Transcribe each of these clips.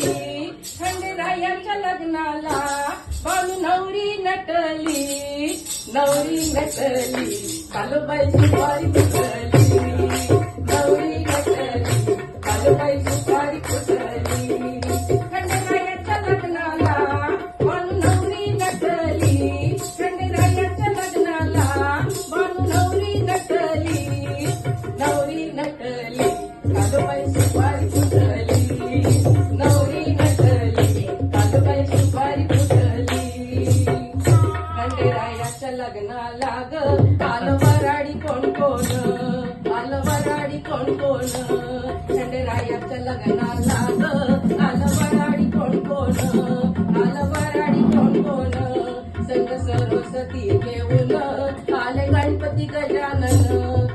नटली खंडरायांच्या लग्नाला बाळू नवरी नटली नवरी नटली कालूबाईची वारी कुसली नवरी नटली कालूबाईची वारी कुसली खंडरायांच्या लग्नाला बाळू नवरी नटली. खंडरायांच्या लग्नाला बाळू नवरी नटली नवरी नटली कालूबाईची वारी खंडेरायाच्या लग्नाला ग आलं वराडी कोण कोण? आलं वराडी कोण कोण? खंडेरायाच्या लग्नाला ग आलं वराडी कोण कोण? आलं वराडी कोण कोण? संग सरस्वती घेऊन आले गणपती गजानन.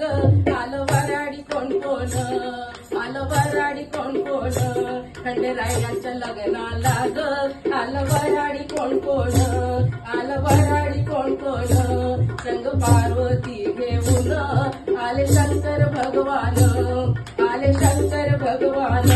ग आलं कोण कोण? आलं कोण कोण? खंडेरायाच्या लग्नाला ग आलं कोण कोण? आलं कोण कोण? संग पार्वती घेऊन. आले शंकर भगवान. आले शंकर भगवान.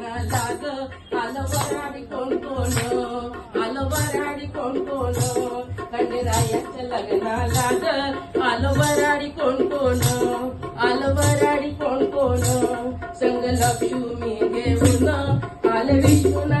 नटली काजळाची पारी फुलली खंडेरायाच्या लग्नाला पण नवरी नटली खंडेरायाच्या लग्नाला पण नवरी